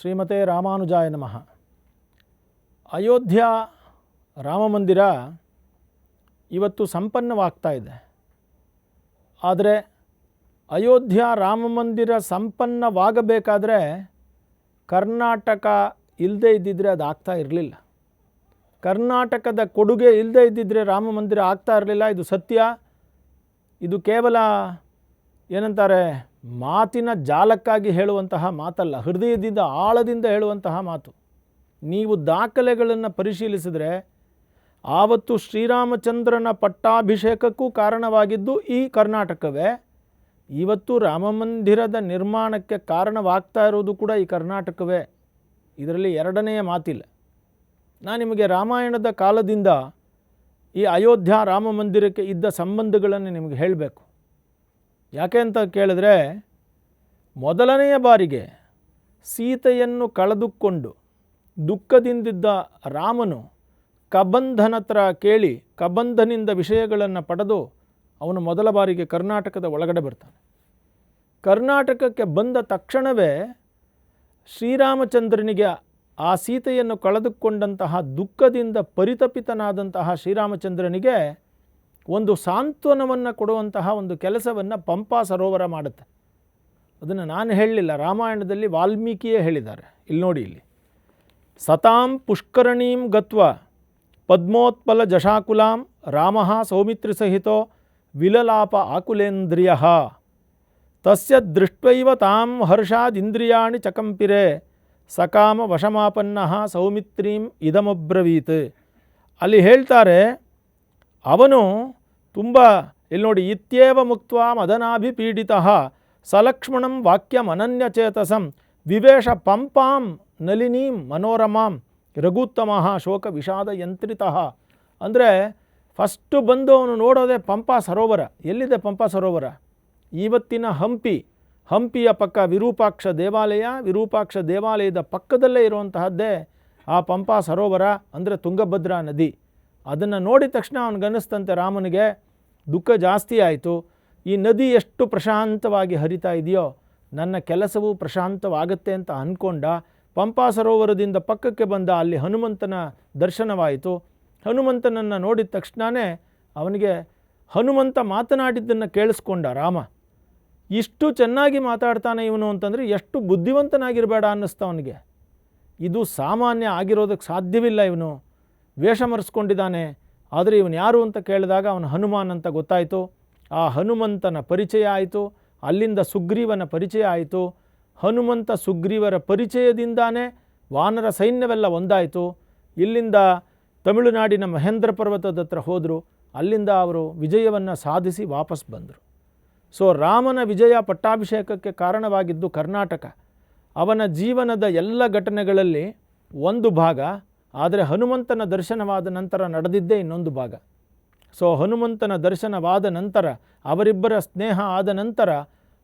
ಶ್ರೀಮತೆ ರಾಮಾನುಜಾಯ ನಮಃ. ಅಯೋಧ್ಯ ರಾಮಮಂದಿರ ಇವತ್ತು ಸಂಪನ್ನವಾಗ್ತಾ ಇದೆ. ಆದರೆ ಅಯೋಧ್ಯ ರಾಮಮಂದಿರ ಸಂಪನ್ನವಾಗಬೇಕಾದರೆ ಕರ್ನಾಟಕ ಇಲ್ಲದೇ ಇದ್ದಿದ್ದರೆ ಅದು ಆಗ್ತಾ ಇರಲಿಲ್ಲ. ಕರ್ನಾಟಕದ ಕೊಡುಗೆ ಇಲ್ಲದೇ ಇದ್ದಿದ್ದರೆ ರಾಮ ಮಂದಿರ ಆಗ್ತಾ ಇರಲಿಲ್ಲ. ಇದು ಸತ್ಯ. ಇದು ಕೇವಲ ಏನಂತಾರೆ ಮಾತಿನ ಜಾಲಕ್ಕಾಗಿ ಹೇಳುವಂತಹ ಮಾತಲ್ಲ, ಹೃದಯದಿಂದ ಆಳದಿಂದ ಹೇಳುವಂತಹ ಮಾತು. ನೀವು ದಾಖಲೆಗಳನ್ನು ಪರಿಶೀಲಿಸಿದರೆ ಆವತ್ತು ಶ್ರೀರಾಮಚಂದ್ರನ ಪಟ್ಟಾಭಿಷೇಕಕ್ಕೂ ಕಾರಣವಾಗಿದ್ದು ಈ ಕರ್ನಾಟಕವೇ. ಇವತ್ತು ರಾಮಮಂದಿರದ ನಿರ್ಮಾಣಕ್ಕೆ ಕಾರಣವಾಗ್ತಾ ಇರೋದು ಕೂಡ ಈ ಕರ್ನಾಟಕವೇ. ಇದರಲ್ಲಿ ಎರಡನೆಯ ಮಾತಿಲ್ಲ. ನಾನು ನಿಮಗೆ ರಾಮಾಯಣದ ಕಾಲದಿಂದ ಈ ಅಯೋಧ್ಯ ರಾಮ ಮಂದಿರಕ್ಕೆ ಇದ್ದ ಸಂಬಂಧಗಳನ್ನು ನಿಮಗೆ ಹೇಳಬೇಕು. ಯಾಕೆ ಅಂತ ಕೇಳಿದ್ರೆ ಮೊದಲನೆಯ ಬಾರಿಗೆ ಸೀತೆಯನ್ನು ಕಳೆದುಕೊಂಡು ದುಃಖದಿಂದಿದ್ದ ರಾಮನು ಕಬಂಧನ ಹತ್ರ ಕೇಳಿ ಕಬಂಧನಿಂದ ವಿಷಯಗಳನ್ನು ಪಡೆದು ಅವನು ಮೊದಲ ಬಾರಿಗೆ ಕರ್ನಾಟಕದ ಒಳಗಡೆ ಬರ್ತಾನೆ. ಕರ್ನಾಟಕಕ್ಕೆ ಬಂದ ತಕ್ಷಣವೇ ಶ್ರೀರಾಮಚಂದ್ರನಿಗೆ ಆ ಸೀತೆಯನ್ನು ಕಳೆದುಕೊಂಡಂತಹ ದುಃಖದಿಂದ ಪರಿತಪಿತನಾದಂತಹ ಶ್ರೀರಾಮಚಂದ್ರನಿಗೆ ಒಂದು ಸಾಂತ್ವನವನ್ನು ಕೊಡುವಂತಹ ಒಂದು ಕೆಲಸವನ್ನು ಪಂಪಾ ಸರೋವರ ಮಾಡುತ್ತೆ. ಅದನ್ನು ನಾನು ಹೇಳಲಿಲ್ಲ, ರಾಮಾಯಣದಲ್ಲಿ ವಾಲ್ಮೀಕಿಯೇ ಹೇಳಿದ್ದಾರೆ. ಇಲ್ಲಿ ನೋಡಿ ಇಲ್ಲಿ. ಸತಾಂ ಪುಷ್ಕರಣೀಂ ಗತ್ವ ಪದ್ಮೋತ್ಪಲ ಜಶಾಕುಲಾಂ ರಾಮ ಸೌಮಿತ್ರಿಸಹಿತೋ ವಿಲಲಾಪ ಆಕುಲೇಂದ್ರಿಯ. ತಸ್ಯ ದೃಷ್ಟ್ವೈವ ತಾಂ ಹರ್ಷಾದಿಂದ್ರಿಯಾಣಿ ಚಕಂಪಿರೆ ಸಕಾಮ ವಶಮಾಪನ್ನ ಸೌಮಿತ್ರೀಂ ಇದಮಬ್ರವೀತ್. ಅಲ್ಲಿ ಹೇಳ್ತಾರೆ ಅವನು ತುಂಬ, ಇಲ್ಲಿ ನೋಡಿ, ಇತ್ಯೇವ ಮುಕ್ತ ಮದನಾಭಿಪೀಡಿತ ಸಲಕ್ಷ್ಮಣಂ ಚೇತಸಂ ವಿವೇಶ ಪಂಪಾಂ ನಲಿನೀಂ ಮನೋರಮಾಂ ರಘುತ್ತಮ ಶೋಕ ವಿಷಾದ ಯಂತ್ರಿತ. ಅಂದರೆ ಫಸ್ಟು ಬಂದು ಅವನು ನೋಡೋದೇ ಪಂಪಾ ಸರೋವರ. ಎಲ್ಲಿದೆ ಪಂಪಾ ಸರೋವರ? ಇವತ್ತಿನ ಹಂಪಿ. ಹಂಪಿಯ ಪಕ್ಕ ವಿರೂಪಾಕ್ಷ ದೇವಾಲಯ, ವಿರೂಪಾಕ್ಷ ದೇವಾಲಯದ ಪಕ್ಕದಲ್ಲೇ ಇರುವಂತಹದ್ದೇ ಆ ಪಂಪಾ ಸರೋವರ, ಅಂದರೆ ತುಂಗಭದ್ರಾ ನದಿ. ಅದನ್ನು ನೋಡಿದ ತಕ್ಷಣ ಅವನಿಗನ್ನಿಸ್ತಂತೆ ರಾಮನಿಗೆ, ದುಃಖ ಜಾಸ್ತಿ ಆಯಿತು. ಈ ನದಿ ಎಷ್ಟು ಪ್ರಶಾಂತವಾಗಿ ಹರಿತಾ ಇದೆಯೋ, ನನ್ನ ಕೆಲಸವೂ ಪ್ರಶಾಂತವಾಗುತ್ತೆ ಅಂತ ಅಂದ್ಕೊಂಡ ಪಂಪಾ ಸರೋವರದಿಂದ ಪಕ್ಕಕ್ಕೆ ಬಂದ ಅಲ್ಲಿ ಹನುಮಂತನ ದರ್ಶನವಾಯಿತು. ಹನುಮಂತನನ್ನು ನೋಡಿದ ತಕ್ಷಣವೇ ಅವನಿಗೆ ಹನುಮಂತ ಮಾತನಾಡಿದ್ದನ್ನು ಕೇಳಿಸ್ಕೊಂಡ ರಾಮ. ಇಷ್ಟು ಚೆನ್ನಾಗಿ ಮಾತಾಡ್ತಾನೆ ಇವನು ಅಂತಂದರೆ ಎಷ್ಟು ಬುದ್ಧಿವಂತನಾಗಿರಬೇಡ ಅನ್ನಿಸ್ತಾ ಅವನಿಗೆ. ಇದು ಸಾಮಾನ್ಯ ಆಗಿರೋದಕ್ಕೆ ಸಾಧ್ಯವಿಲ್ಲ ಇವನು. ವೇಷ ಮರೆಸ್ಕೊಂಡಿದ್ದಾನೆ. ಆದರೆ ಇವನು ಯಾರು ಅಂತ ಕೇಳಿದಾಗ ಅವನು ಹನುಮಾನ್ ಅಂತ ಗೊತ್ತಾಯಿತು. ಆ ಹನುಮಂತನ ಪರಿಚಯ ಆಯಿತು. ಅಲ್ಲಿಂದ ಸುಗ್ರೀವನ ಪರಿಚಯ ಆಯಿತು. ಹನುಮಂತ ಸುಗ್ರೀವರ ಪರಿಚಯದಿಂದಾನೇ ವಾನರ ಸೈನ್ಯವೆಲ್ಲ ಒಂದಾಯಿತು. ಇಲ್ಲಿಂದ ತಮಿಳುನಾಡಿನ ಮಹೇಂದ್ರ ಪರ್ವತದ ಹತ್ರ ಹೋದರು. ಅಲ್ಲಿಂದ ಅವರು ವಿಜಯವನ್ನು ಸಾಧಿಸಿ ವಾಪಸ್ ಬಂದರು. ಸೊ ರಾಮನ ವಿಜಯ ಪಟ್ಟಾಭಿಷೇಕಕ್ಕೆ ಕಾರಣವಾಗಿದ್ದು ಕರ್ನಾಟಕ. ಅವನ ಜೀವನದ ಎಲ್ಲ ಘಟನೆಗಳಲ್ಲಿ ಒಂದು ಭಾಗ ಆದರೆ ಹನುಮಂತನ ದರ್ಶನವಾದ ನಂತರ ನಡೆದಿದ್ದೇ ಇನ್ನೊಂದು ಭಾಗ. ಸೊ ಹನುಮಂತನ ದರ್ಶನವಾದ ನಂತರ, ಅವರಿಬ್ಬರ ಸ್ನೇಹ ಆದ ನಂತರ,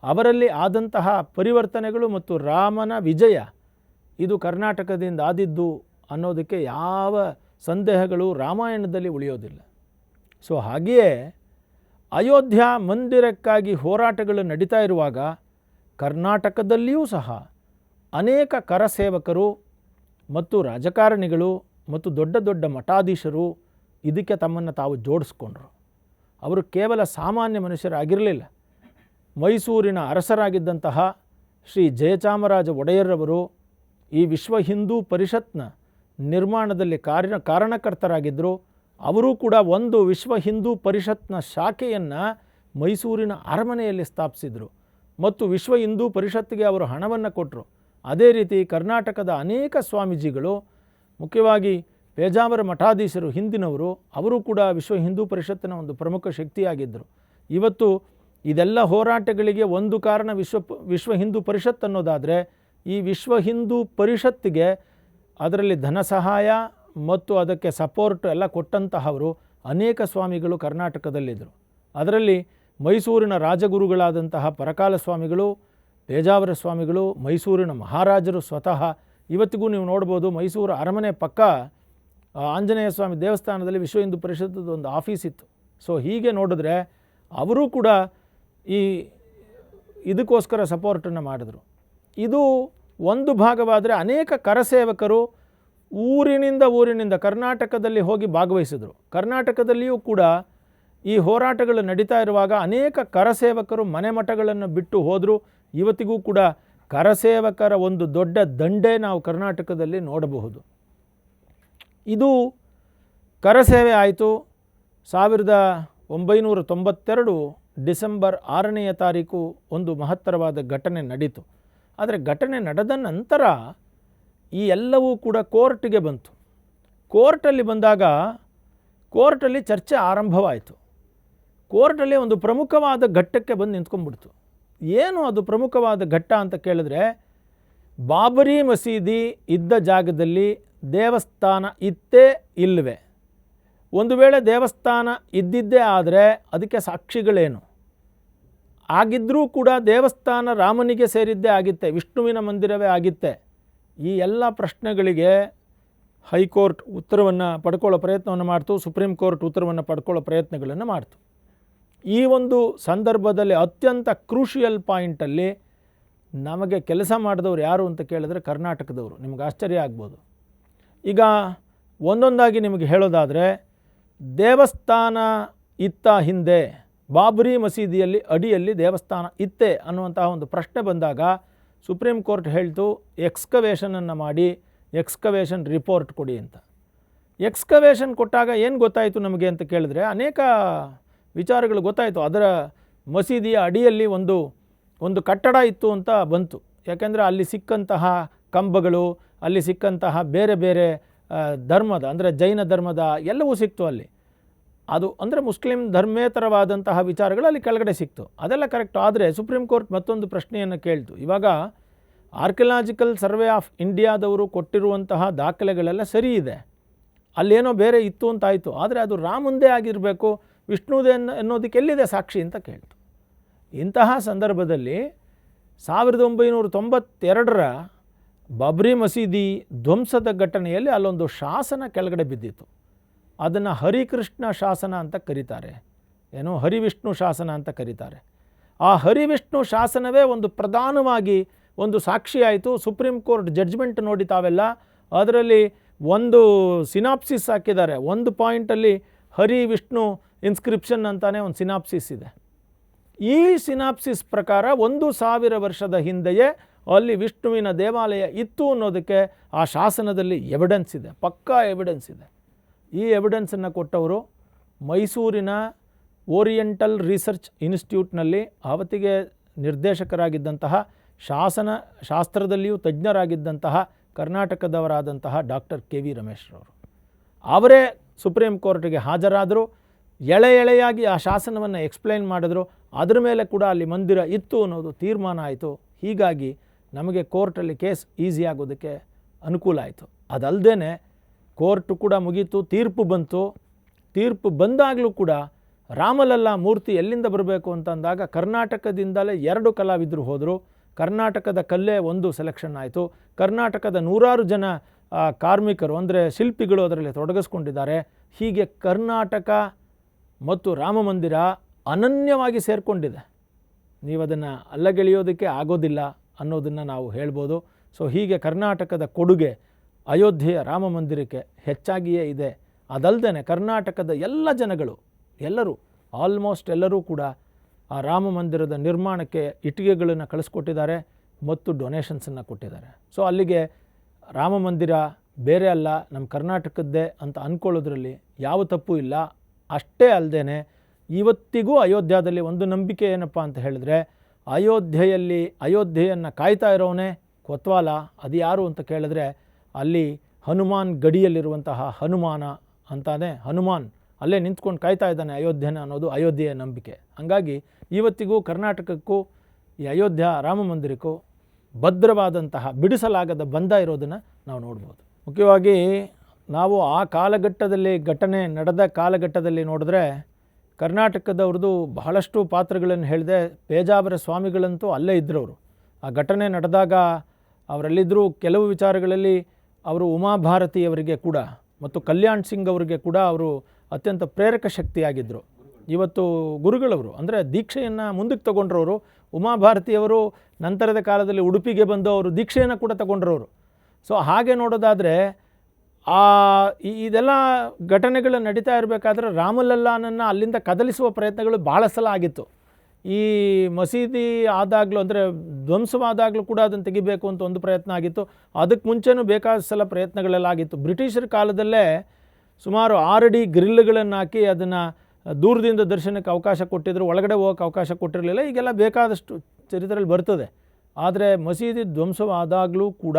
ಅವರಲ್ಲಿ ಆದಂತಹ ಪರಿವರ್ತನೆಗಳು ಮತ್ತು ರಾಮನ ವಿಜಯ, ಇದು ಕರ್ನಾಟಕದಿಂದ ಆದಿದ್ದು ಅನ್ನೋದಕ್ಕೆ ಯಾವ ಸಂದೇಹಗಳು ರಾಮಾಯಣದಲ್ಲಿ ಉಳಿಯೋದಿಲ್ಲ. ಸೊ ಹಾಗೆಯೇ ಅಯೋಧ್ಯ ಮಂದಿರಕ್ಕಾಗಿ ಹೋರಾಟಗಳು ನಡೀತಾ ಇರುವಾಗ ಕರ್ನಾಟಕದಲ್ಲಿಯೂ ಸಹ ಅನೇಕ ಕರಸೇವಕರು ಮತ್ತು ರಾಜಕಾರಣಿಗಳು ಮತ್ತು ದೊಡ್ಡ ದೊಡ್ಡ ಮಠಾಧೀಶರು ಇದಕ್ಕೆ ತಮ್ಮನ್ನು ತಾವು ಜೋಡಿಸ್ಕೊಂಡ್ರು. ಅವರು ಕೇವಲ ಸಾಮಾನ್ಯ ಮನುಷ್ಯರಾಗಿರಲಿಲ್ಲ. ಮೈಸೂರಿನ ಅರಸರಾಗಿದ್ದಂತಹ ಶ್ರೀ ಜಯಚಾಮರಾಜ ಒಡೆಯರ್ರವರು ಈ ವಿಶ್ವ ಹಿಂದೂ ಪರಿಷತ್ನ ನಿರ್ಮಾಣದಲ್ಲಿ ಕಾರ್ಯ ಕಾರಣಕರ್ತರಾಗಿದ್ದರು. ಅವರೂ ಕೂಡ ಒಂದು ವಿಶ್ವ ಹಿಂದೂ ಪರಿಷತ್ನ ಶಾಖೆಯನ್ನು ಮೈಸೂರಿನ ಅರಮನೆಯಲ್ಲಿ ಸ್ಥಾಪಿಸಿದರು ಮತ್ತು ವಿಶ್ವ ಹಿಂದೂ ಪರಿಷತ್ತಿಗೆ ಅವರು ಹಣವನ್ನು ಕೊಟ್ಟರು ಅದೇ ರೀತಿ ಕರ್ನಾಟಕದ ಅನೇಕ ಸ್ವಾಮೀಜಿಗಳು, ಮುಖ್ಯವಾಗಿ ಪೇಜಾವರ ಮಠಾಧೀಶರು ಹಿಂದಿನವರು, ಅವರು ಕೂಡ ವಿಶ್ವ ಹಿಂದೂ ಪರಿಷತ್ತಿನ ಒಂದು ಪ್ರಮುಖ ಶಕ್ತಿಯಾಗಿದ್ದರು. ಇವತ್ತು ಇದೆಲ್ಲ ಹೋರಾಟಗಳಿಗೆ ಒಂದು ಕಾರಣ ವಿಶ್ವ ವಿಶ್ವ ಹಿಂದೂ ಪರಿಷತ್ ಅನ್ನೋದಾದರೆ, ಈ ವಿಶ್ವ ಹಿಂದೂ ಪರಿಷತ್ತಿಗೆ ಅದರಲ್ಲಿ ಧನ ಸಹಾಯ ಮತ್ತು ಅದಕ್ಕೆ ಸಪೋರ್ಟ್ ಎಲ್ಲ ಕೊಟ್ಟಂತಹವರು ಅನೇಕ ಸ್ವಾಮಿಗಳು ಕರ್ನಾಟಕದಲ್ಲಿದ್ದರು. ಅದರಲ್ಲಿ ಮೈಸೂರಿನ ರಾಜಗುರುಗಳಾದಂತಹ ಪರಕಾಲ ಸ್ವಾಮಿಗಳು ಪೇಜಾವರ ಸ್ವಾಮಿಗಳು, ಮೈಸೂರಿನ ಮಹಾರಾಜರು ಸ್ವತಃ. ಇವತ್ತಿಗೂ ನೀವು ನೋಡ್ಬೋದು ಮೈಸೂರು ಅರಮನೆ ಪಕ್ಕ ಆಂಜನೇಯ ಸ್ವಾಮಿ ದೇವಸ್ಥಾನದಲ್ಲಿ ವಿಶ್ವ ಹಿಂದೂ ಪರಿಷತ್ತದ ಒಂದು ಆಫೀಸ್ ಇತ್ತು. ಸೊ ಹೀಗೆ ನೋಡಿದ್ರೆ ಅವರೂ ಕೂಡ ಈ ಇದಕ್ಕೋಸ್ಕರ ಸಪೋರ್ಟನ್ನು ಮಾಡಿದ್ರು. ಇದು ಒಂದು ಭಾಗವಾದರೆ ಅನೇಕ ಕರಸೇವಕರು ಊರಿನಿಂದ ಊರಿನಿಂದ ಕರ್ನಾಟಕದಲ್ಲಿ ಹೋಗಿ ಭಾಗವಹಿಸಿದರು. ಕರ್ನಾಟಕದಲ್ಲಿಯೂ ಕೂಡ ಈ ಹೋರಾಟಗಳು ನಡೀತಾ ಇರುವಾಗ ಅನೇಕ ಕರಸೇವಕರು ಮನೆ ಮಠಗಳನ್ನು ಬಿಟ್ಟು ಹೋದರು. ಇವತ್ತಿಗೂ ಕೂಡ ಕರಸೇವಕರ ಒಂದು ದೊಡ್ಡ ದಂಡೆ ನಾವು ಕರ್ನಾಟಕದಲ್ಲಿ ನೋಡಬಹುದು. ಇದು ಕರಸೇವೆ ಆಯಿತು. ಸಾವಿರದ ಒಂಬೈನೂರ ತೊಂಬತ್ತೆರಡು ಡಿಸೆಂಬರ್ ಆರನೆಯ ತಾರೀಕು ಒಂದು ಮಹತ್ತರವಾದ ಘಟನೆ ನಡೀತು. ಆದರೆ ಘಟನೆ ನಡೆದ ನಂತರ ಈ ಎಲ್ಲವೂ ಕೂಡ ಕೋರ್ಟ್ಗೆ ಬಂತು. ಕೋರ್ಟಲ್ಲಿ ಬಂದಾಗ ಕೋರ್ಟಲ್ಲಿ ಚರ್ಚೆ ಆರಂಭವಾಯಿತು. ಕೋರ್ಟಲ್ಲಿ ಒಂದು ಪ್ರಮುಖವಾದ ಘಟ್ಟಕ್ಕೆ ಬಂದು ನಿಂತ್ಕೊಂಡ್ಬಿಡ್ತು. ಏನು ಅದು ಪ್ರಮುಖವಾದ ಘಟ್ಟ ಅಂತ ಕೇಳಿದ್ರೆ, ಬಾಬರಿ ಮಸೀದಿ ಇದ್ದ ಜಾಗದಲ್ಲಿ ದೇವಸ್ಥಾನ ಇತ್ತೇ ಇಲ್ಲವೇ ಒಂದು ವೇಳೆ ದೇವಸ್ಥಾನ ಇದ್ದಿದ್ದೇ ಆದರೆ ಅದಕ್ಕೆ ಸಾಕ್ಷಿಗಳೇನು? ಆಗಿದ್ದರೂ ಕೂಡ ದೇವಸ್ಥಾನ ರಾಮನಿಗೆ ಸೇರಿದ್ದೇ ಆಗಿತ್ತೆ, ವಿಷ್ಣುವಿನ ಮಂದಿರವೇ ಆಗಿತ್ತೆ. ಈ ಎಲ್ಲ ಪ್ರಶ್ನೆಗಳಿಗೆ ಹೈಕೋರ್ಟ್ ಉತ್ತರವನ್ನು ಪಡ್ಕೊಳ್ಳೋ ಪ್ರಯತ್ನವನ್ನು ಮಾಡ್ತು, ಸುಪ್ರೀಂ ಕೋರ್ಟ್ ಉತ್ತರವನ್ನು ಪಡ್ಕೊಳ್ಳೋ ಪ್ರಯತ್ನಗಳನ್ನು ಮಾಡ್ತು. ಈ ಒಂದು ಸಂದರ್ಭದಲ್ಲಿ ಅತ್ಯಂತ ಕ್ರೂಷಿಯಲ್ ಪಾಯಿಂಟಲ್ಲಿ ನಮಗೆ ಕೆಲಸ ಮಾಡಿದವರು ಯಾರು ಅಂತ ಕೇಳಿದ್ರೆ ಕರ್ನಾಟಕದವರು. ನಿಮ್ಗೆ ಆಶ್ಚರ್ಯ ಆಗ್ಬೋದು. ಈಗ ಒಂದೊಂದಾಗಿ ನಿಮಗೆ ಹೇಳೋದಾದರೆ, ದೇವಸ್ಥಾನ ಇತ್ತ ಹಿಂದೆ, ಬಾಬರಿ ಮಸೀದಿಯಲ್ಲಿ, ಅಡಿಯಲ್ಲಿ ದೇವಸ್ಥಾನ ಇತ್ತೆ ಅನ್ನುವಂತಹ ಒಂದು ಪ್ರಶ್ನೆ ಬಂದಾಗ ಸುಪ್ರೀಂ ಕೋರ್ಟ್ ಹೇಳ್ತು ಎಕ್ಸ್ಕವೇಷನನ್ನು ಮಾಡಿ ಎಕ್ಸ್ಕವೇಷನ್ ರಿಪೋರ್ಟ್ ಕೊಡಿ ಅಂತ. ಎಕ್ಸ್ಕವೇಷನ್ ಕೊಟ್ಟಾಗ ಏನು ಗೊತ್ತಾಯಿತು ನಮಗೆ ಅಂತ ಕೇಳಿದ್ರೆ, ಅನೇಕ ವಿಚಾರಗಳು ಗೊತ್ತಾಯಿತು. ಅದರ ಮಸೀದಿಯ ಅಡಿಯಲ್ಲಿ ಒಂದು ಒಂದು ಕಟ್ಟಡ ಇತ್ತು ಅಂತ ಬಂತು. ಯಾಕೆಂದರೆ ಅಲ್ಲಿ ಸಿಕ್ಕಂತಹ ಕಂಬಗಳು, ಅಲ್ಲಿ ಸಿಕ್ಕಂತಹ ಬೇರೆ ಬೇರೆ ಧರ್ಮದ, ಅಂದರೆ ಜೈನ ಧರ್ಮದ ಎಲ್ಲವೂ ಸಿಕ್ತು ಅಲ್ಲಿ. ಅದು ಅಂದರೆ ಮುಸ್ಲಿಂ ಧರ್ಮೇತರವಾದಂತಹ ವಿಚಾರಗಳು ಅಲ್ಲಿ ಕೆಳಗಡೆ ಸಿಕ್ತು. ಅದೆಲ್ಲ ಕರೆಕ್ಟ್ ಆದರೆ ಸುಪ್ರೀಂ ಕೋರ್ಟ್ ಮತ್ತೊಂದು ಪ್ರಶ್ನೆಯನ್ನು ಕೇಳ್ತು. ಇವಾಗ ಆರ್ಕಿಯಲಾಜಿಕಲ್ ಸರ್ವೆ ಆಫ್ ಇಂಡಿಯಾದವರು ಕೊಟ್ಟಿರುವಂತಹ ದಾಖಲೆಗಳೆಲ್ಲ ಸರಿ ಇದೆ. ಅಲ್ಲೇನೋ ಬೇರೆ ಇತ್ತು ಅಂತಾಯಿತು ಆದರೆ ಅದು ರಾಮಂದೇ ಆಗಿರಬೇಕು. ವಿಷ್ಣುದೇ ಅನ್ನೋ ಅನ್ನೋದಕ್ಕೆ ಎಲ್ಲಿದೆ ಸಾಕ್ಷಿ ಅಂತ ಕೇಳ್ತು. ಇಂತಹ ಸಂದರ್ಭದಲ್ಲಿ ಸಾವಿರದ ಒಂಬೈನೂರ ತೊಂಬತ್ತೆರಡರ ಬಬ್ರಿ ಮಸೀದಿ ಧ್ವಂಸದ ಘಟನೆಯಲ್ಲಿ ಅಲ್ಲೊಂದು ಶಾಸನ ಕೆಳಗಡೆ ಬಿದ್ದಿತ್ತು. ಅದನ್ನು ಹರಿಕೃಷ್ಣ ಶಾಸನ ಅಂತ ಕರೀತಾರೆ. ಏನೋ ಹರಿವಿಷ್ಣು ಶಾಸನ ಅಂತ ಕರೀತಾರೆ. ಆ ಹರಿವಿಷ್ಣು ಶಾಸನವೇ ಒಂದು ಪ್ರಧಾನವಾಗಿ ಒಂದು ಸಾಕ್ಷಿಯಾಯಿತು. ಸುಪ್ರೀಂ ಕೋರ್ಟ್ ಜಡ್ಜ್ಮೆಂಟ್ ನೋಡಿ ತಾವೆಲ್ಲ ಅದರಲ್ಲಿ ಒಂದು ಸಿನಾಪ್ಸಿಸ್ ಹಾಕಿದ್ದಾರೆ. ಒಂದು ಪಾಯಿಂಟಲ್ಲಿ ಹರಿ ವಿಷ್ಣು ಇನ್ಸ್ಕ್ರಿಪ್ಷನ್ ಅಂತಾನೆ ಒಂದು ಸಿನಾಪ್ಸಿಸ್ ಇದೆ. ಈ ಸಿನಾಪ್ಸಿಸ್ ಪ್ರಕಾರ ಒಂದು ಸಾವಿರ ವರ್ಷದ ಹಿಂದೆಯೇ ಅಲ್ಲಿ ವಿಷ್ಣುವಿನ ದೇವಾಲಯ ಇತ್ತು ಅನ್ನೋದಕ್ಕೆ ಆ ಶಾಸನದಲ್ಲಿ ಎವಿಡೆನ್ಸ್ ಇದೆ, ಪಕ್ಕಾ ಎವಿಡೆನ್ಸ್ ಇದೆ. ಈ ಎವಿಡೆನ್ಸನ್ನು ಕೊಟ್ಟವರು ಮೈಸೂರಿನ ಓರಿಯೆಂಟಲ್ ರಿಸರ್ಚ್ ಇನ್ಸ್ಟಿಟ್ಯೂಟ್ನಲ್ಲಿ ಆವತ್ತಿಗೆ ನಿರ್ದೇಶಕರಾಗಿದ್ದಂತಹ ಶಾಸನ, ಶಾಸ್ತ್ರದಲ್ಲಿಯೂ ತಜ್ಞರಾಗಿದ್ದಂತಹ ಕರ್ನಾಟಕದವರಾದಂತಹ ಡಾಕ್ಟರ್ ಕೆ ವಿ ರಮೇಶ್ರವರು. ಅವರೇ ಸುಪ್ರೀಂ ಕೋರ್ಟ್ಗೆ ಹಾಜರಾದರು. ಎಳೆ ಎಳೆಯಾಗಿ ಆ ಶಾಸನವನ್ನು ಎಕ್ಸ್ಪ್ಲೈನ್ ಮಾಡಿದ್ರು. ಅದರ ಮೇಲೆ ಕೂಡ ಅಲ್ಲಿ ಮಂದಿರ ಇತ್ತು ಅನ್ನೋದು ತೀರ್ಮಾನ ಆಯಿತು. ಹೀಗಾಗಿ ನಮಗೆ ಕೋರ್ಟಲ್ಲಿ ಕೇಸ್ ಈಸಿ ಆಗೋದಕ್ಕೆ ಅನುಕೂಲ ಆಯಿತು. ಅದಲ್ಲದೆ ಕೋರ್ಟು ಕೂಡ ಮುಗೀತು, ತೀರ್ಪು ಬಂತು. ತೀರ್ಪು ಬಂದಾಗಲೂ ಕೂಡ ರಾಮಲಲ್ಲ ಮೂರ್ತಿ ಎಲ್ಲಿಂದ ಬರಬೇಕು ಅಂತಂದಾಗ ಕರ್ನಾಟಕದಿಂದಲೇ ಎರಡು ಕಲಾವಿದರು ಹೋದರು. ಕರ್ನಾಟಕದ ಕಲ್ಲೇ ಒಂದು ಸೆಲೆಕ್ಷನ್ ಆಯಿತು. ಕರ್ನಾಟಕದ ನೂರಾರು ಜನ ಕಾರ್ಮಿಕರು, ಅಂದರೆ ಶಿಲ್ಪಿಗಳು ಅದರಲ್ಲಿ ತೊಡಗಿಸ್ಕೊಂಡಿದ್ದಾರೆ. ಹೀಗೆ ಕರ್ನಾಟಕ ಮತ್ತು ರಾಮ ಮಂದಿರ ಅನನ್ಯವಾಗಿ ಸೇರಿಕೊಂಡಿದೆ. ನೀವು ಅದನ್ನು ಅಲ್ಲಗೆಳೆಯೋದಕ್ಕೆ ಆಗೋದಿಲ್ಲ ಅನ್ನೋದನ್ನು ನಾವು ಹೇಳ್ಬೋದು. ಸೊ ಹೀಗೆ ಕರ್ನಾಟಕದ ಕೊಡುಗೆ ಅಯೋಧ್ಯೆಯ ರಾಮ ಮಂದಿರಕ್ಕೆ ಹೆಚ್ಚಾಗಿಯೇ ಇದೆ. ಅದಲ್ಲದೆ ಕರ್ನಾಟಕದ ಎಲ್ಲ ಜನಗಳು, ಎಲ್ಲರೂ ಆಲ್ಮೋಸ್ಟ್ ಎಲ್ಲರೂ ಕೂಡ ಆ ರಾಮ ಮಂದಿರದ ನಿರ್ಮಾಣಕ್ಕೆ ಇಟ್ಟಿಗೆಗಳನ್ನು ಕಳಿಸ್ಕೊಟ್ಟಿದ್ದಾರೆ ಮತ್ತು ಡೊನೇಷನ್ಸನ್ನು ಕೊಟ್ಟಿದ್ದಾರೆ. ಸೊ ಅಲ್ಲಿಗೆ ರಾಮ ಮಂದಿರ ಬೇರೆ ಅಲ್ಲ ನಮ್ಮ ಕರ್ನಾಟಕದ್ದೇ ಅಂತ ಅಂದ್ಕೊಳ್ಳೋದ್ರಲ್ಲಿ ಯಾವ ತಪ್ಪು ಇಲ್ಲ. ಅಷ್ಟೇ ಅಲ್ಲದೆ ಇವತ್ತಿಗೂ ಅಯೋಧ್ಯದಲ್ಲಿ ಒಂದು ನಂಬಿಕೆ ಏನಪ್ಪ ಅಂತ ಹೇಳಿದ್ರೆ, ಅಯೋಧ್ಯೆಯಲ್ಲಿ ಅಯೋಧ್ಯೆಯನ್ನು ಕಾಯ್ತಾ ಇರೋವನೇ ಕೊತ್ವಾಲ, ಅದು ಯಾರು ಅಂತ ಕೇಳಿದ್ರೆ ಅಲ್ಲಿ ಹನುಮಾನ್ ಗಡಿಯಲ್ಲಿರುವಂತಹ ಹನುಮಾನ ಅಂತಾನೆ, ಹನುಮಾನ್ ಅಲ್ಲೇ ನಿಂತ್ಕೊಂಡು ಕಾಯ್ತಾ ಇದ್ದಾನೆ ಅಯೋಧ್ಯೆನ ಅನ್ನೋದು ಅಯೋಧ್ಯೆಯ ನಂಬಿಕೆ. ಹಾಗಾಗಿ ಇವತ್ತಿಗೂ ಕರ್ನಾಟಕಕ್ಕೂ ಈ ಅಯೋಧ್ಯ ರಾಮ ಮಂದಿರಕ್ಕೂ ಭದ್ರವಾದಂತಹ, ಬಿಡಿಸಲಾಗದ ಬಂಧ ಇರೋದನ್ನು ನಾವು ನೋಡ್ಬೋದು. ಮುಖ್ಯವಾಗಿ ನಾವು ಆ ಕಾಲಘಟ್ಟದಲ್ಲಿ, ಘಟನೆ ನಡೆದ ಕಾಲಘಟ್ಟದಲ್ಲಿ ನೋಡಿದ್ರೆ ಕರ್ನಾಟಕದವ್ರದ್ದು ಬಹಳಷ್ಟು ಪಾತ್ರಗಳನ್ನು ಹೇಳಿದೆ ಪೇಜಾವರ ಸ್ವಾಮಿಗಳಂತೂ ಅಲ್ಲೇ ಇದ್ರವರು ಆ ಘಟನೆ ನಡೆದಾಗ ಅವರಲ್ಲಿದ್ದರೂ ಕೆಲವು ವಿಚಾರಗಳಲ್ಲಿ ಅವರು ಉಮಾಭಾರತಿಯವರಿಗೆ ಕೂಡ ಮತ್ತು ಕಲ್ಯಾಣ್ ಸಿಂಗ್ ಅವರಿಗೆ ಕೂಡ ಅವರು ಅತ್ಯಂತ ಪ್ರೇರಕ ಶಕ್ತಿಯಾಗಿದ್ದರು ಇವತ್ತು ಗುರುಗಳವರು, ಅಂದರೆ ದೀಕ್ಷೆಯನ್ನು ಮುಂದಕ್ಕೆ ತಗೊಂಡ್ರವರು, ಉಮಾಭಾರತಿಯವರು ನಂತರದ ಕಾಲದಲ್ಲಿ ಉಡುಪಿಗೆ ಬಂದು ಅವರು ದೀಕ್ಷೆಯನ್ನು ಕೂಡ ತಗೊಂಡ್ರವರು. ಸೊ ಹಾಗೆ ನೋಡೋದಾದರೆ ಆ ಇದೆಲ್ಲ ಘಟನೆಗಳು ನಡೀತಾ ಇರಬೇಕಾದ್ರೆ ರಾಮಲಲ್ಲಾನನ್ನು ಅಲ್ಲಿಂದ ಕದಲಿಸುವ ಪ್ರಯತ್ನಗಳು ಭಾಳ ಸಲ ಆಗಿತ್ತು. ಈ ಮಸೀದಿ ಆದಾಗಲೂ ಅಂದರೆ ಧ್ವಂಸವಾದಾಗಲೂ ಕೂಡ ಅದನ್ನು ತೆಗಿಬೇಕು ಅಂತ ಒಂದು ಪ್ರಯತ್ನ ಆಗಿತ್ತು. ಅದಕ್ಕೆ ಮುಂಚೆನೂ ಬೇಕಾದ ಸಲ ಪ್ರಯತ್ನಗಳೆಲ್ಲ ಆಗಿತ್ತು. ಬ್ರಿಟಿಷರ ಕಾಲದಲ್ಲೇ ಸುಮಾರು ಆರಡಿ ಗ್ರಿಲ್ಗಳನ್ನು ಹಾಕಿ ಅದನ್ನು ದೂರದಿಂದ ದರ್ಶನಕ್ಕೆ ಅವಕಾಶ ಕೊಟ್ಟಿದ್ರು, ಒಳಗಡೆ ಹೋಗೋಕ್ಕೆ ಅವಕಾಶ ಕೊಟ್ಟಿರಲಿಲ್ಲ. ಈಗೆಲ್ಲ ಬೇಕಾದಷ್ಟು ಚರಿತ್ರೆಯಲ್ಲಿ ಬರ್ತದೆ. ಆದರೆ ಮಸೀದಿ ಧ್ವಂಸವಾದಾಗಲೂ ಕೂಡ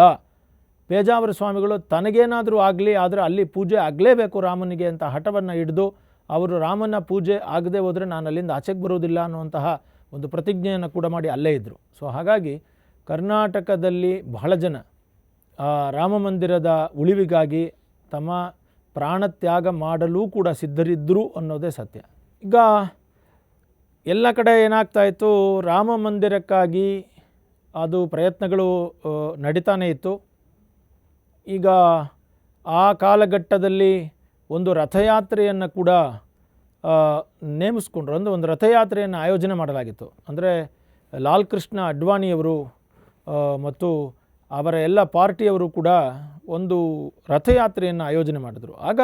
ಪೇಜಾವರ ಸ್ವಾಮಿಗಳು ತನಗೇನಾದರೂ ಆಗಲಿ, ಆದರೆ ಅಲ್ಲಿ ಪೂಜೆ ಆಗಲೇಬೇಕು ರಾಮನಿಗೆ ಅಂತ ಹಠವನ್ನು ಹಿಡಿದು, ಅವರು ರಾಮನ ಪೂಜೆ ಆಗದೆ ಹೋದರೆ ನಾನು ಅಲ್ಲಿಂದ ಆಚೆಗೆ ಬರೋದಿಲ್ಲ ಅನ್ನುವಂತಹ ಒಂದು ಪ್ರತಿಜ್ಞೆಯನ್ನು ಕೂಡ ಮಾಡಿ ಅಲ್ಲೇ ಇದ್ದರು ಸೊ ಹಾಗಾಗಿ ಕರ್ನಾಟಕದಲ್ಲಿ ಬಹಳ ಜನ ರಾಮ ಮಂದಿರದ ಉಳಿವಿಗಾಗಿ ತಮ್ಮ ಪ್ರಾಣತ್ಯಾಗ ಮಾಡಲೂ ಕೂಡ ಸಿದ್ಧರಿದ್ದರು ಅನ್ನೋದೇ ಸತ್ಯ. ಈಗ ಎಲ್ಲ ಕಡೆ ಏನಾಗ್ತಾಯಿತ್ತು ರಾಮ ಮಂದಿರಕ್ಕಾಗಿ ಅದು ಪ್ರಯತ್ನಗಳು ನಡೀತಾನೇ ಇತ್ತು. ಈಗ ಆ ಕಾಲಘಟ್ಟದಲ್ಲಿ ಒಂದು ರಥಯಾತ್ರೆಯನ್ನು ಕೂಡ ನೇಮಿಸ್ಕೊಂಡ್ರು. ಅಂದರೆ ಒಂದು ರಥಯಾತ್ರೆಯನ್ನು ಆಯೋಜನೆ ಮಾಡಲಾಗಿತ್ತು. ಅಂದರೆ ಲಾಲ್ ಕೃಷ್ಣ ಅಡ್ವಾಣಿಯವರು ಮತ್ತು ಅವರ ಎಲ್ಲ ಪಾರ್ಟಿಯವರು ಕೂಡ ಒಂದು ರಥಯಾತ್ರೆಯನ್ನು ಆಯೋಜನೆ ಮಾಡಿದರು. ಆಗ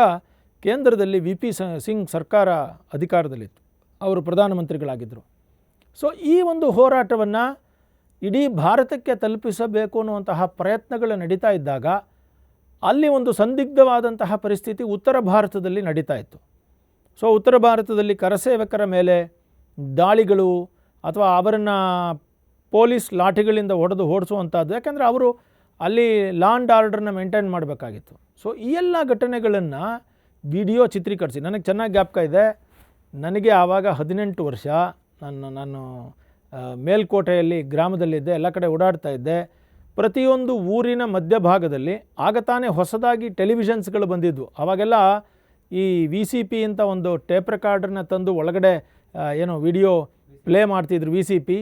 ಕೇಂದ್ರದಲ್ಲಿ ವಿ ಪಿ ಸಿಂಗ್ ಸರ್ಕಾರ ಅಧಿಕಾರದಲ್ಲಿತ್ತು. ಅವರು ಪ್ರಧಾನಮಂತ್ರಿಗಳಾಗಿದ್ದರು ಸೊ, ಈ ಒಂದು ಹೋರಾಟವನ್ನು ಇಡೀ ಭಾರತಕ್ಕೆ ತಲುಪಿಸಬೇಕು ಅನ್ನುವಂತಹ ಪ್ರಯತ್ನಗಳು ನಡೀತಾ ಇದ್ದಾಗ ಅಲ್ಲಿ ಒಂದು ಸಂದಿಗ್ಧವಾದಂತಹ ಪರಿಸ್ಥಿತಿ ಉತ್ತರ ಭಾರತದಲ್ಲಿ ನಡೀತಾ ಇತ್ತು. ಸೊ ಉತ್ತರ ಭಾರತದಲ್ಲಿ ಕರಸೇವಕರ ಮೇಲೆ ದಾಳಿಗಳು ಅಥವಾ ಅವರನ್ನು ಪೊಲೀಸ್ ಲಾಠಿಗಳಿಂದ ಹೊಡೆದು ಓಡಿಸುವಂಥದ್ದು ಯಾಕಂದರೆ ಅವರು ಅಲ್ಲಿ ಲಾ ಆ್ಯಂಡ್ ಆರ್ಡರ್ನ ಮೇಂಟೈನ್ ಮಾಡಬೇಕಾಗಿತ್ತು. ಸೊ ಈ ಎಲ್ಲ ಘಟನೆಗಳನ್ನು ವಿಡಿಯೋ ಚಿತ್ರೀಕರಿಸಿ. ನನಗೆ ಚೆನ್ನಾಗಿ ಜ್ಞಾಪಕ ಇದೆ. ನನಗೆ ಆವಾಗ ಹದಿನೆಂಟು ವರ್ಷ. ನಾನು ನಾನು ಮೇಲ್ಕೋಟೆಯಲ್ಲಿ ಗ್ರಾಮದಲ್ಲಿದ್ದೆ. ಎಲ್ಲ ಕಡೆ ಓಡಾಡ್ತಾ ಇದ್ದೆ. ಪ್ರತಿಯೊಂದು ಊರಿನ ಮಧ್ಯಭಾಗದಲ್ಲಿ ಆಗ ತಾನೇ ಹೊಸದಾಗಿ ಟೆಲಿವಿಷನ್ಸ್ಗಳು ಬಂದಿದ್ವು. ಆವಾಗೆಲ್ಲ ಈ ವಿ ಸಿ ಪಿ ಅಂತ ಒಂದು ಟೇಪ್ ರೆಕಾರ್ಡರ್ನ ತಂದು ಒಳಗಡೆ ಏನು ವಿಡಿಯೋ ಪ್ಲೇ ಮಾಡ್ತಿದ್ರು ವಿ ಸಿ ಪಿ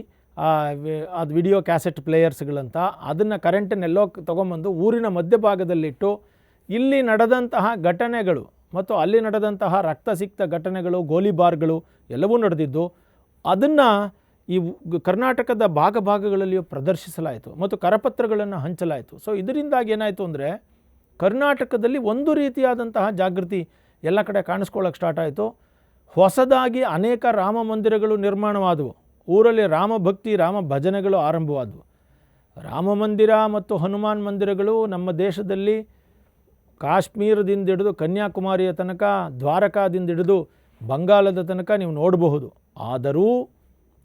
ಅದು ವಿಡಿಯೋ ಕ್ಯಾಸೆಟ್ ಪ್ಲೇಯರ್ಸ್ಗಳಂತ. ಅದನ್ನು ಕರೆಂಟನ್ನೆಲ್ಲೋ ತೊಗೊಂಬಂದು ಊರಿನ ಮಧ್ಯಭಾಗದಲ್ಲಿಟ್ಟು ಇಲ್ಲಿ ನಡೆದಂತಹ ಘಟನೆಗಳು ಮತ್ತು ಅಲ್ಲಿ ನಡೆದಂತಹ ರಕ್ತಸಿಕ್ತ ಘಟನೆಗಳು, ಗೋಲಿಬಾರ್ಗಳು ಎಲ್ಲವೂ ನಡೆದಿದ್ದು. ಅದನ್ನು ಈ ಕರ್ನಾಟಕದ ಭಾಗ ಭಾಗಗಳಲ್ಲಿಯೂ ಪ್ರದರ್ಶಿಸಲಾಯಿತು ಮತ್ತು ಕರಪತ್ರಗಳನ್ನು ಹಂಚಲಾಯಿತು. ಸೊ ಇದರಿಂದಾಗಿ ಏನಾಯಿತು ಅಂದರೆ, ಕರ್ನಾಟಕದಲ್ಲಿ ಒಂದು ರೀತಿಯಾದಂತಹ ಜಾಗೃತಿ ಎಲ್ಲ ಕಡೆ ಕಾಣಿಸ್ಕೊಳ್ಳೋಕೆ ಸ್ಟಾರ್ಟ್ ಆಯಿತು. ಹೊಸದಾಗಿ ಅನೇಕ ರಾಮ ಮಂದಿರಗಳು ನಿರ್ಮಾಣವಾದವು. ಊರಲ್ಲಿ ರಾಮ ಭಕ್ತಿ, ರಾಮ ಭಜನೆಗಳು ಆರಂಭವಾದವು. ರಾಮ ಮಂದಿರ ಮತ್ತು ಹನುಮಾನ್ ಮಂದಿರಗಳು ನಮ್ಮ ದೇಶದಲ್ಲಿ ಕಾಶ್ಮೀರದಿಂದ ಹಿಡಿದು ಕನ್ಯಾಕುಮಾರಿಯ ತನಕ, ದ್ವಾರಕಾದಿಂದ ಹಿಡಿದು ಬಂಗಾಲದ ತನಕ ನೀವು ನೋಡಬಹುದು. ಆದರೂ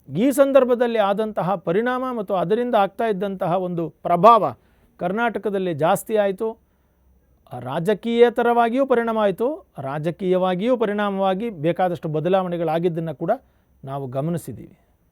ಈ ಸಂದರ್ಭದಲ್ಲಿ ಆದಂತಹ ಪರಿಣಾಮ ಮತ್ತು ಅದರಿಂದ ಆಗ್ತಾ ಇದ್ದಂತಹ ಒಂದು ಪ್ರಭಾವ ಕರ್ನಾಟಕದಲ್ಲಿ ಜಾಸ್ತಿ ಆಯಿತು. ರಾಜಕೀಯೇತರವಾಗಿಯೂ ಪರಿಣಾಮ ಆಯಿತು. ರಾಜಕೀಯವಾಗಿಯೂ ಪರಿಣಾಮವಾಗಿ ಬೇಕಾದಷ್ಟು ಬದಲಾವಣೆಗಳಾಗಿದ್ದನ್ನು ಕೂಡ ನಾವು ಗಮನಿಸಿದ್ದೀವಿ.